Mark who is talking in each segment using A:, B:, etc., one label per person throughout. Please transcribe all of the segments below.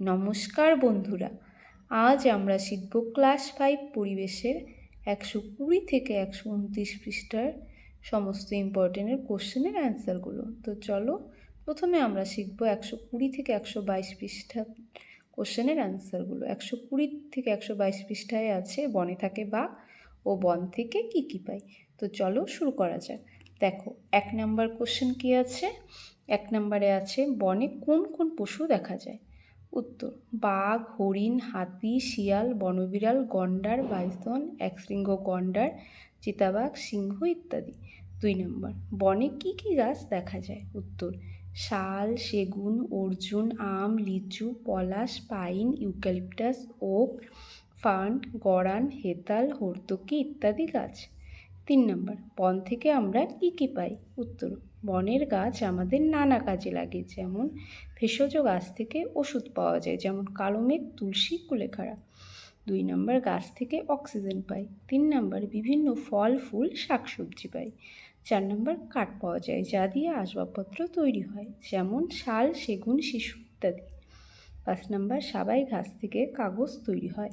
A: নমস্কার বন্ধুরা, আজ আমরা শিখব ক্লাস ফাইভ পরিবেশের একশো কুড়ি থেকে একশো উনত্রিশ পৃষ্ঠার সমস্ত ইম্পর্টেন্টের কোশ্চেনের অ্যান্সারগুলো। তো চলো, প্রথমে আমরা শিখব একশো কুড়ি থেকে একশো বাইশ পৃষ্ঠা কোশ্চেনের অ্যান্সারগুলো। একশো কুড়ি থেকে একশো বাইশ পৃষ্ঠায় আছে, বনে থাকে বাঘ ও বন থেকে কী কী পাই তো চলো শুরু করা যাক। দেখো, এক নাম্বার কোশ্চেন কী আছে? এক নম্বরে আছে, বনে কোন কোন পশু দেখা যায়? উত্তর, বাঘ, হরিণ, হাতি, শিয়াল, বনবিড়াল, গন্ডার বাইসন একশৃঙ্গ গন্ডার, চিতাবাঘ, সিংহ ইত্যাদি। দুই নম্বর, বনে কী কী গাছ দেখা যায়? উত্তর, শাল, সেগুন, অর্জুন, আম, লিচু, পলাশ, পাইন, ইউক্যালিপটাস, ওক, ফান গড়ান হেতাল, হর্তকি ইত্যাদি গাছ। তিন নম্বর, বন থেকে আমরা কী কী পাই? উত্তর বনের গাছ আমাদের নানা কাজে লাগে, যেমন ভেষজ গাছ থেকে ওষুধ পাওয়া যায়, যেমন কালো মেঘ, তুলসী, কুলেখাড়া। দুই নম্বর গাছ থেকে অক্সিজেন পাই, তিন নম্বর বিভিন্ন ফল, ফুল, শাকসবজি পাই, চার নম্বর কাঠ পাওয়া যায়, যা দিয়ে আসবাবপত্র তৈরি হয়, যেমন শাল, সেগুন, শিশু ইত্যাদি। পাঁচ নম্বর সাবাই ঘাস থেকে কাগজ তৈরি হয়,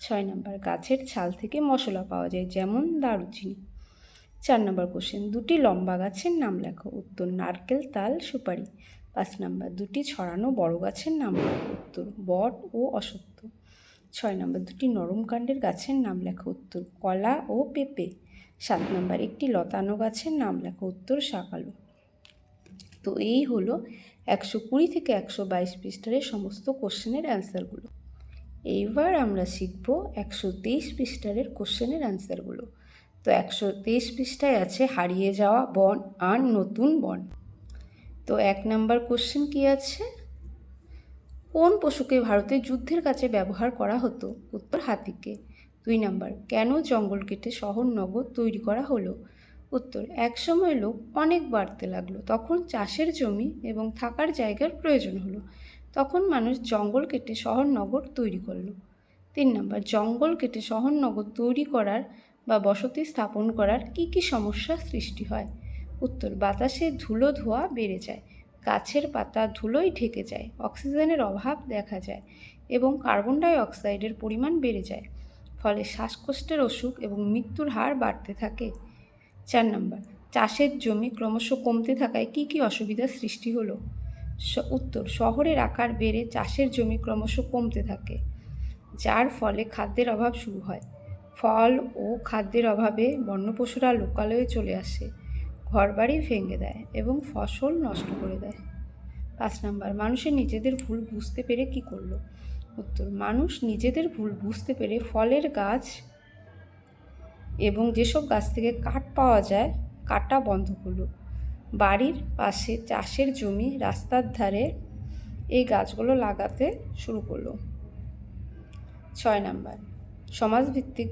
A: ছয় নম্বর গাছের ছাল থেকে মশলা পাওয়া যায়, যেমন দারুচিনি। চার নম্বর কোশ্চেন দুটি লম্বা গাছের নাম লেখো। উত্তর, নারকেল, তাল, সুপারি। পাঁচ নম্বর, দুটি ছড়ানো বড় গাছের নাম লেখো। উত্তর, বট ও অসত্য ছয় নম্বর, দুটি নরম কাণ্ডের গাছের নাম লেখো। উত্তর, কলা ও পেঁপে। সাত নম্বর, একটি লতানো গাছের নাম লেখো। উত্তর, শাকালু। তো এই হলো একশো কুড়ি থেকে একশো বাইশ পৃষ্ঠারের সমস্ত কোশ্চেনের অ্যান্সারগুলো এইবার আমরা শিখব একশো তেইশ পৃষ্ঠারের কোশ্চেনের অ্যান্সারগুলো তো একশো তেইশ পৃষ্ঠায় আছে, হারিয়ে যাওয়া বন, আর নতুন বন। তো এক নাম্বার কোশ্চেন কি আছে? কোন পশুকে ভারতে যুদ্ধের কাছে ব্যবহার করা হতো? উত্তর, হাতিকে। দুই নাম্বার, কেন জঙ্গল কেটে শহর নগর তৈরি করা হলো? উত্তর একসময় লোক অনেক বাড়তে লাগল। তখন চাষের জমি এবং থাকার জায়গার প্রয়োজন হলো। তখন মানুষ জঙ্গল কেটে শহর নগর তৈরি করল। তিন নম্বর, জঙ্গল কেটে শহর নগর তৈরি করার বা বসতি স্থাপন করার কি কি সমস্যা সৃষ্টি হয়? উত্তর, বাতাসে ধুলো ধোয়া বেড়ে যায়, গাছের পাতা ধুলোই ঢেকে যায়, অক্সিজেনের অভাব দেখা যায় এবং কার্বন ডাই অক্সাইডের পরিমাণ বেড়ে যায়, ফলে শ্বাসকষ্টের অসুখ এবং মৃত্যুর হার বাড়তে থাকে। চার নম্বর, চাষের জমি ক্রমশ কমতে থাকায় কি কি অসুবিধার সৃষ্টি হলো? উত্তর, শহরের আকার বেড়ে চাষের জমি ক্রমশ কমতে থাকে, যার ফলে খাদ্যের অভাব শুরু হয়। ফল ও খাদ্যের অভাবে বন্য পশুরা লোকালয়ে চলে আসে, ঘরবাড়ি ভেঙে দেয় এবং ফসল নষ্ট করে দেয়। পাঁচ নাম্বার, মানুষের নিজেদের ভুল বুঝতে পেরে কি করল? উত্তর, মানুষ নিজেদের ভুল বুঝতে পেরে ফলের গাছ এবং যেসব গাছ থেকে কাঠ পাওয়া যায়, কাটা বন্ধ করল। বাড়ির পাশে চাষের জমি রাস্তার ধারে এই গাছগুলো লাগাতে শুরু করল। ছয় নাম্বার সমাজভিত্তিক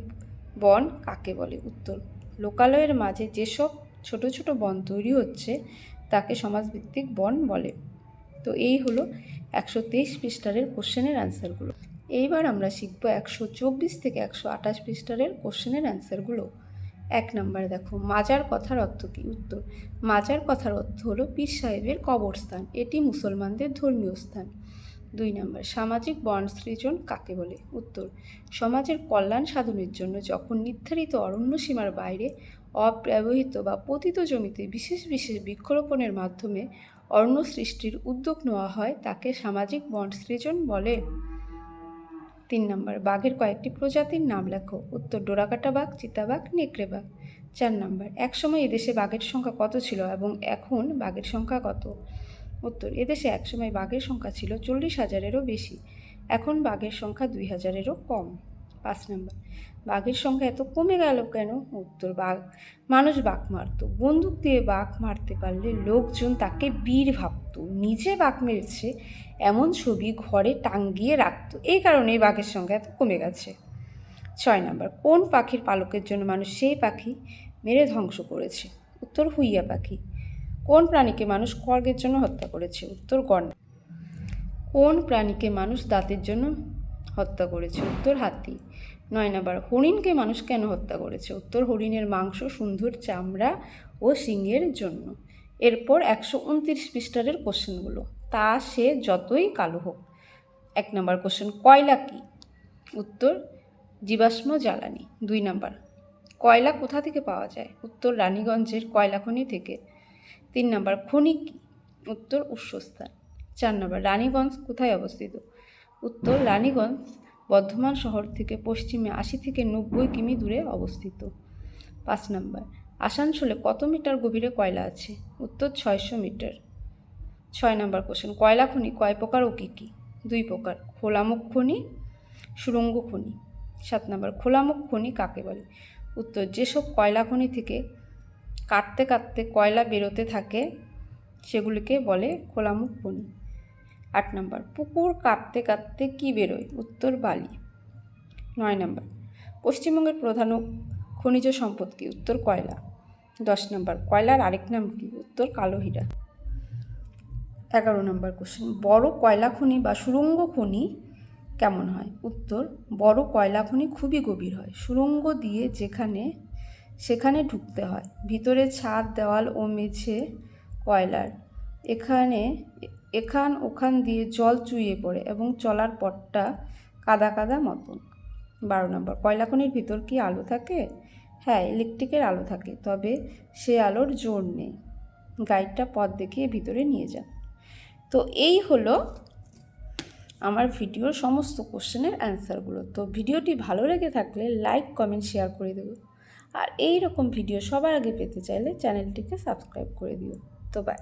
A: বন কাকে বলে? উত্তর, লোকালয়ের মাঝে যেসব ছোট ছোট বন তৈরি হচ্ছে, তাকে সমাজভিত্তিক বন বলে। তো এই হলো একশো তেইশ পৃষ্ঠারের কোশ্চেনের অ্যান্সারগুলো। এইবার আমরা শিখব একশো চব্বিশ থেকে একশো আঠাশ পৃষ্ঠারের কোশ্চেনের অ্যান্সারগুলো। এক নম্বরে দেখো, মাজার কথার অর্থ কী? উত্তর, মাজার কথার অর্থ হলো পীর সাহেবের কবরস্থান। এটি মুসলমানদের ধর্মীয় স্থান। দুই নম্বর, সামাজিক বন সৃজন কাকে বলে? উত্তর, সমাজের কল্যাণ সাধনের জন্য যখন নির্ধারিত অরণ্য সীমার বাইরে অব্যবহৃত বা পতিত জমিতে বিশেষ বিশেষ বৃক্ষরোপণের মাধ্যমে অরণ্য সৃষ্টির উদ্যোগ নেওয়া হয়, তাকে সামাজিক বন সৃজন বলে। তিন নম্বর, বাঘের কয়েকটি প্রজাতির নাম লেখো। উত্তর, ডোরাকাটা বাঘ, চিতাবাঘ, নেকড়ে বাঘ। চার নম্বর, একসময় এদেশে বাঘের সংখ্যা কত ছিল এবং এখন বাঘের সংখ্যা কত? উত্তর, এদেশে একসময় বাঘের সংখ্যা ছিল চল্লিশ হাজারেরও বেশি। এখন বাঘের সংখ্যা দুই হাজারেরও কম। পাঁচ নম্বর, বাঘের সংখ্যা এত কমে গেল কেন? উত্তর, বাঘ, মানুষ বাঘ মারত। বন্দুক দিয়ে বাঘ মারতে পারলে লোকজন তাকে বীর ভাবত। নিজে বাঘ মেরেছে, এমন ছবি ঘরে টাঙ্গিয়ে রাখত। এই কারণেই বাঘের সংখ্যা এত কমে গেছে। ছয় নম্বর, কোন পাখির পালকের জন্য মানুষ সেই পাখি মেরে ধ্বংস করেছে? উত্তর, হুইয়া পাখি। কোন প্রাণীকে মানুষ খড়গের জন্য হত্যা করেছে? উত্তর গণনা কোন প্রাণীকে মানুষ দাঁতের জন্য হত্যা করেছে? উত্তর, হাতি। নয় নাম্বার, হরিণকে মানুষ কেন হত্যা করেছে? উত্তর, হরিণের মাংস সুন্দর চামড়া ও শিঙের জন্য। এরপর একশো উনত্রিশ পৃষ্ঠারের কোশ্চেনগুলো। তা সে যতই কালো হোক। এক নম্বর কোশ্চেন, কয়লা কি? উত্তর, জীবাশ্ম জ্বালানি। দুই নাম্বার, কয়লা কোথা থেকে পাওয়া যায়? উত্তর, রানীগঞ্জের কয়লাখনি থেকে। তিন নম্বর খনি উত্তর উৎসস্থান চার নম্বর, রানীগঞ্জ কোথায় অবস্থিত? উত্তর, রানীগঞ্জ বর্ধমান শহর থেকে পশ্চিমে আশি থেকে নব্বই কিমি দূরে অবস্থিত। পাঁচ নম্বর, আসানসোলে কত মিটার গভীরে কয়লা আছে? উত্তর, ছয়শো মিটার। ছয় নম্বর কোশ্চেন কয়লা খনি কয় প্রকার ও কী কী? দুই প্রকার, খোলামুখ খনি, সুড়ঙ্গ খনি। সাত নম্বর, খোলামুখ খনি কাকে বলে? উত্তর, যেসব কয়লা খনি থেকে কাটতে কাটতে কয়লা বেরোতে থাকে, সেগুলিকে বলে খোলামুখ খনি আট নম্বর, পুকুর কাটতে কাটতে কি বেরোয়? উত্তর, বালি। নয় নম্বর, পশ্চিমবঙ্গের প্রধান খনিজ সম্পদ কি? উত্তর, কয়লা। দশ নম্বর, কয়লার আরেক নাম কি? উত্তর, কালো হীরা। এগারো নম্বর কোশ্চেন বড় কয়লা খনি বা সুড়ঙ্গ খনি কেমন হয়? উত্তর, বড় কয়লা খনি খুবই গভীর হয়। সুড়ঙ্গ দিয়ে যেখানে সেখানে ঢুকতে হয়। ভিতরে ছাদ, দেওয়াল ও মেঝে, কয়লার। এখানে, এখান ওখান দিয়ে জল চুইয়ে পড়ে এবং চলার পথটা কাদা কাদা মতন। বারো নম্বর কয়লা খনির ভিতর কি আলো থাকে? হ্যাঁ ইলেকট্রিকের আলো থাকে, তবে সে আলোর জোর নেই। গাইডটা পথ দেখিয়ে ভিতরে নিয়ে যান। তো এই হলো আমার ভিডিওর সমস্ত কোশ্চেনের অ্যান্সারগুলো। তো ভিডিওটি ভালো লেগে থাকলে লাইক, কমেন্ট, শেয়ার করে দেবো। আর এই রকম ভিডিও সবার আগে পেতে চাইলে চ্যানেলটিকে সাবস্ক্রাইব করে দিও। তো বাই